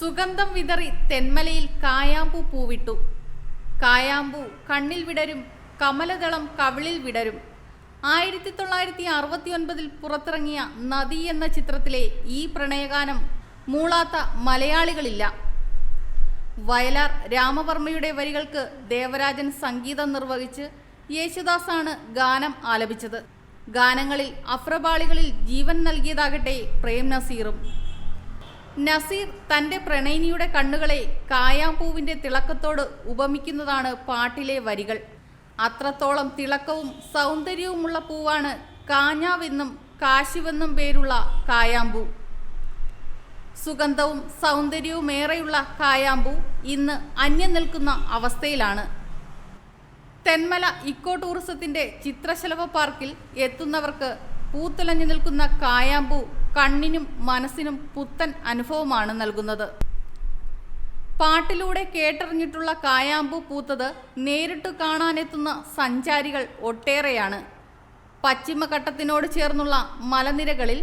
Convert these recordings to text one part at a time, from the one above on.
സുഗന്ധം വിതറി തെന്മലയിൽ കായാമ്പു പൂവിട്ടു. കായാമ്പു കണ്ണിൽ വിടരും കമലദളം കവിളിൽ വിടരും. ആയിരത്തി തൊള്ളായിരത്തി അറുപത്തി ഒൻപതിൽ പുറത്തിറങ്ങിയ നദി എന്ന ചിത്രത്തിലെ ഈ പ്രണയഗാനം മൂളാത്ത മലയാളികളില്ല. വയലാർ രാമവർമ്മയുടെ വരികൾക്ക് ദേവരാജൻ സംഗീതം നിർവഹിച്ച് യേശുദാസാണ് ഗാനം ആലപിച്ചത്. ഗാനങ്ങളിൽ അഫ്രബാളികളിൽ ജീവൻ നൽകിയതാകട്ടെ പ്രേം നസീറും. നസീർ തന്റെ പ്രണയിനിയുടെ കണ്ണുകളെ കായാമ്പൂവിന്റെ തിളക്കത്തോട് ഉപമിക്കുന്നതാണ് പാട്ടിലെ വരികൾ. അത്രത്തോളം തിളക്കവും സൗന്ദര്യവുമുള്ള പൂവാണ് കാഞ്ഞാവെന്നും കാശിവെന്നും പേരുള്ള കായാമ്പൂ. സുഗന്ധവും സൗന്ദര്യവുമേറെയുള്ള കായാമ്പൂ ഇന്ന് അന്യം നിൽക്കുന്ന അവസ്ഥയിലാണ്. തെന്മല ഇക്കോ ടൂറിസത്തിന്റെ ചിത്രശലഭ പാർക്കിൽ എത്തുന്നവർക്ക് പൂത്തുലഞ്ഞു നിൽക്കുന്ന കായാമ്പൂ കണ്ണിനും മനസ്സിനും പുത്തൻ അനുഭവമാണ് നൽകുന്നത്. പാട്ടിലൂടെ കേട്ടറിഞ്ഞിട്ടുള്ള കായാമ്പു പൂത്തത് നേരിട്ട് കാണാനെത്തുന്ന സഞ്ചാരികൾ ഒട്ടേറെയാണ്. പശ്ചിമഘട്ടത്തിനോട് ചേർന്നുള്ള മലനിരകളിൽ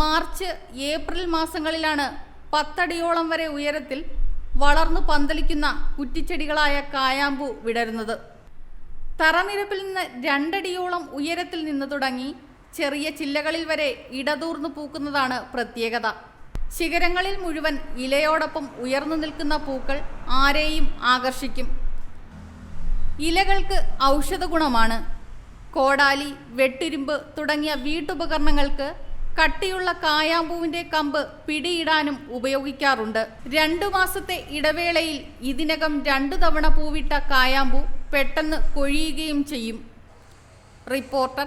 മാർച്ച് ഏപ്രിൽ മാസങ്ങളിലാണ് പത്തടിയോളം വരെ ഉയരത്തിൽ വളർന്നു പന്തലിക്കുന്ന കുറ്റിച്ചെടികളായ കായാമ്പു വിടരുന്നത്. തറനിരപ്പിൽ നിന്ന് രണ്ടടിയോളം ഉയരത്തിൽ നിന്ന് തുടങ്ങി ചെറിയ ചില്ലകളിൽ വരെ ഇടതൂർന്നു പൂക്കുന്നതാണ് പ്രത്യേകത. ശിഖരങ്ങളിൽ മുഴുവൻ ഇലയോടൊപ്പം ഉയർന്നു നിൽക്കുന്ന പൂക്കൾ ആരെയും ആകർഷിക്കും. ഇലകൾക്ക് ഔഷധ ഗുണമാണ് കോടാലി വെട്ടിരുമ്പ് തുടങ്ങിയ വീട്ടുപകരണങ്ങൾക്ക് കട്ടിയുള്ള കായാമ്പൂവിന്റെ കമ്പ് പിടിയിടാനും ഉപയോഗിക്കാറുണ്ട്. രണ്ടു മാസത്തെ ഇടവേളയിൽ ഇതിനകം രണ്ടു തവണ പൂവിട്ട കായാമ്പൂ പെട്ടെന്ന് കൊഴിയുകയും ചെയ്യും. റിപ്പോർട്ടർ